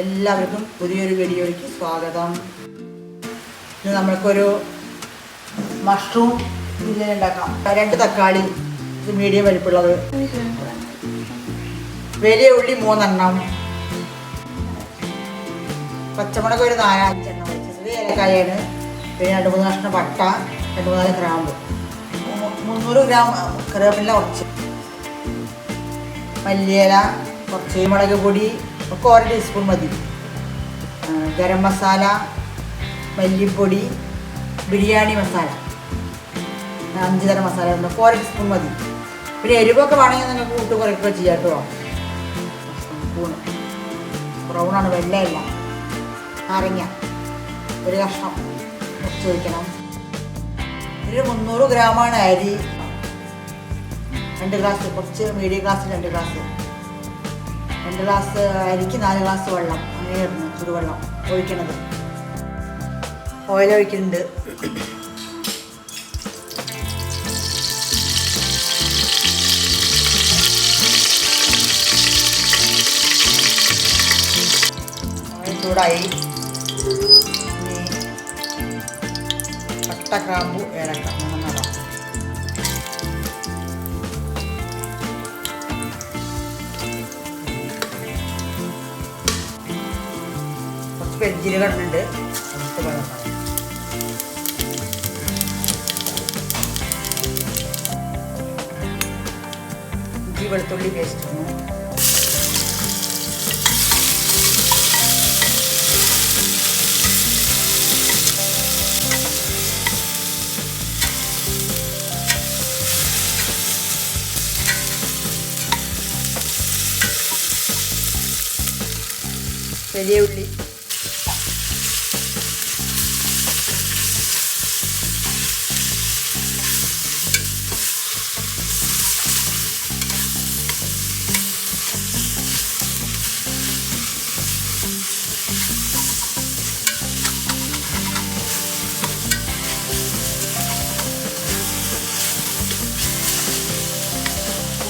എല്ലാവർക്കും പുതിയൊരു വീഡിയോയ്ക്ക് സ്വാഗതം. ഇന്ന് നമ്മൾക്കൊരു മഷ്റൂം ബിരിയാണി ഉണ്ടാക്കാം. രണ്ട് തക്കാളി ഇത് മീഡിയം വലിപ്പുള്ളത്. വലിയ ഉള്ളി മൂന്നെണ്ണം. പച്ചമുളക് ഒരു നാലഞ്ചെണ്ണം വെച്ചത് ഏലക്കായാണ്. പിന്നെ രണ്ട് മൂന്ന് കഷ്ണം പട്ട രണ്ട് മൂന്നാൽ ഗ്രാമ്പ്. മുന്നൂറ് ഗ്രാം കറിവേപ്പില കുറച്ച്. മല്ലിയില കുറച്ച് മുളക് പൊടി ഒക്കെ ഓരോ ടീസ്പൂൺ മതി. ഗരം മസാല മല്ലിപ്പൊടി ബിരിയാണി മസാല. അഞ്ച് തരം മസാല ഉണ്ട് ഒക്കെ ടീസ്പൂൺ മതി. പിന്നെ എരിവൊക്കെ വേണമെങ്കിൽ നിങ്ങൾക്ക് കൂട്ട് കുറയ്ക്കുക ചെയ്യാം കേട്ടോ. സ്പൂണ് ബ്രൗണാണ് വെള്ളയല്ല. നാരങ്ങ. ഒരു കഷ്ണം കുറച്ച് ഒഴിക്കണം. ഒരു മുന്നൂറ് ഗ്രാമാണ് അരി. രണ്ട് ഗ്ലാസ് കുറച്ച് മീഡിയം ഗ്ലാസ് രണ്ട് ഗ്ലാസ് രണ്ട് ഗ്ലാസ് അരിക്ക് നാല് ഗ്ലാസ് വെള്ളം. അങ്ങനെയായിരുന്നു ചുടുവെള്ളം ഒഴിക്കണത്. ഓയിൽ ഒഴിക്കുന്നുണ്ട് ചൂടായി. പട്ട ക്രാമ്പു ഏലക്ക. പെരിഞ്ചീരകം ഇടുന്നുണ്ട് കുറച്ച് വെള്ളം ഇഞ്ചി വെളുത്തുള്ളി പേസ്റ്റ് ഇടുന്നു. വലിയ ഉള്ളി.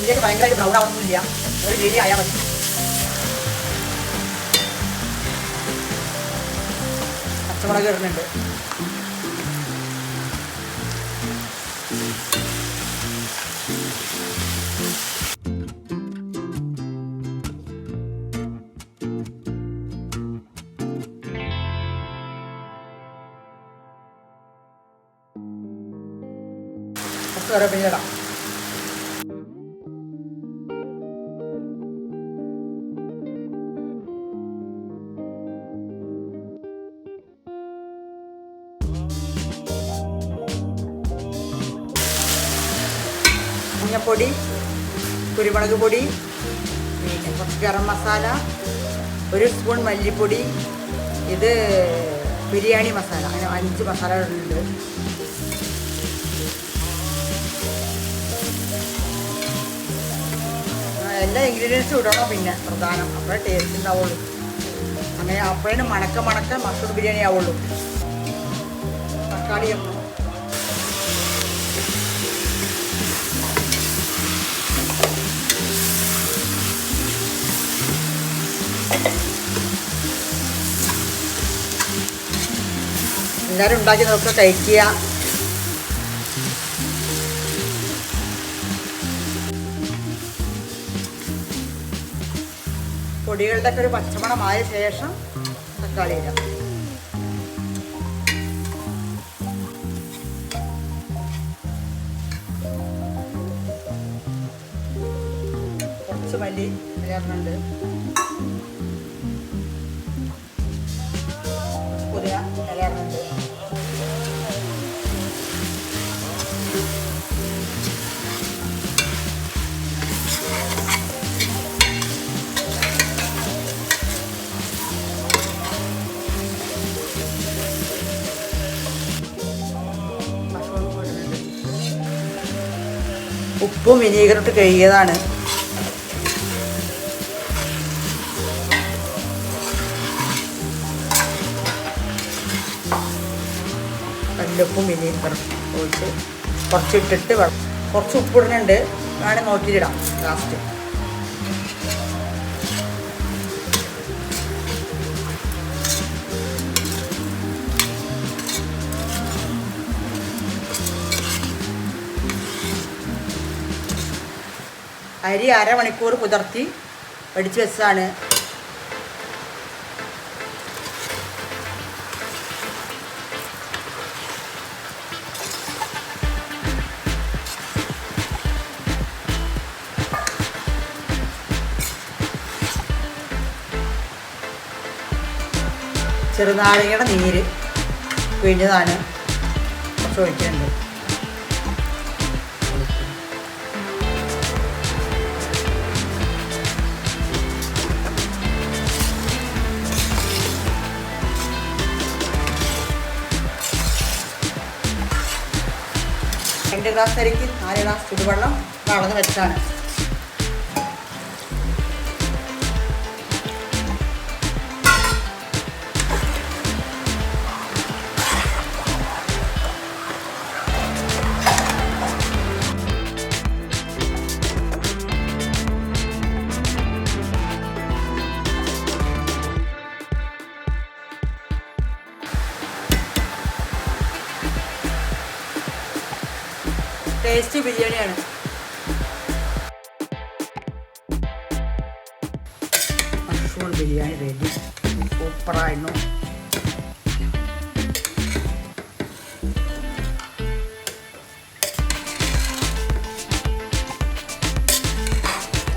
ഉള്ളിയൊക്കെ ഭയങ്കരമായിട്ട് ബ്രൗൺ ആവുന്നില്ല ഒരു ഗ്രീനി ആയാൽ മതി. പച്ചമുളക് ഇടുന്നുണ്ട്. കുറച്ച് കറിവേപ്പില ഇടാം. മഞ്ഞപ്പൊടി കുരുമുളക് പൊടി പിന്നെ കുറച്ച് ഗരം മസാല ഒരു സ്പൂൺ മല്ലിപ്പൊടി. ഇത് ബിരിയാണി മസാല അങ്ങനെ അഞ്ച് മസാലകളുണ്ട് എല്ലാ ഇൻഗ്രീഡിയൻസും ഇടണം പിന്നെ പ്രധാനം. അപ്പോഴേ ടേസ്റ്റ് ഉണ്ടാവുള്ളൂ. അങ്ങനെ അപ്പോഴേ മണക്ക മണക്ക മസൂർ ബിരിയാണി ആവുള്ളൂ തക്കാളി എല്ലാവരും ഉണ്ടാക്കി നോക്കുക കഴിക്കുക. പൊടികളുടെ ഒക്കെ ഒരു പച്ചമണമായ ശേഷം തക്കാളി ഇടാം. കുറച്ച് മല്ലി ഇലയിടുന്നുണ്ട് ഇലയിടുന്നുണ്ട് ഉപ്പും വിനീഗറും കഴിയതാണ് കല്ലുപ്പും ഇനി ഒഴിച്ച് കുറച്ച് ഇട്ടിട്ട് കുറച്ച് ഉപ്പിടുന്നുണ്ട് ഞാൻ നോക്കിയിട്ടിടാം. ലാസ്റ്റ് അരി അരമണിക്കൂർ കുതിർത്തി വെടിച്ച് വെച്ചാണ് ചെറുനാരങ്ങയുടെ നീര്. പിഴിഞ്ഞതാണ് കുറച്ച് ഒഴിക്കുന്നുണ്ട് രണ്ട് ഗ്ലാസ് അരിക്ക് നാല് ഗ്ലാസ് ചുടുവെള്ളം. കളന്ന് വെച്ചാണ്. ടേസ്റ്റ് ബിരിയാണിയാണ്. മഷ്റൂം ബിരിയാണി റെഡി സൂപ്പറായിരുന്നു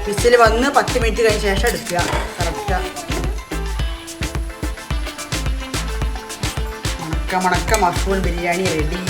വിസിൽ വന്ന് പത്ത് മിനിറ്റ് കഴിഞ്ഞ ശേഷം എടുക്കുക. കറക്റ്റ് മണക്ക മണക്ക മഷ്റൂം ബിരിയാണി റെഡി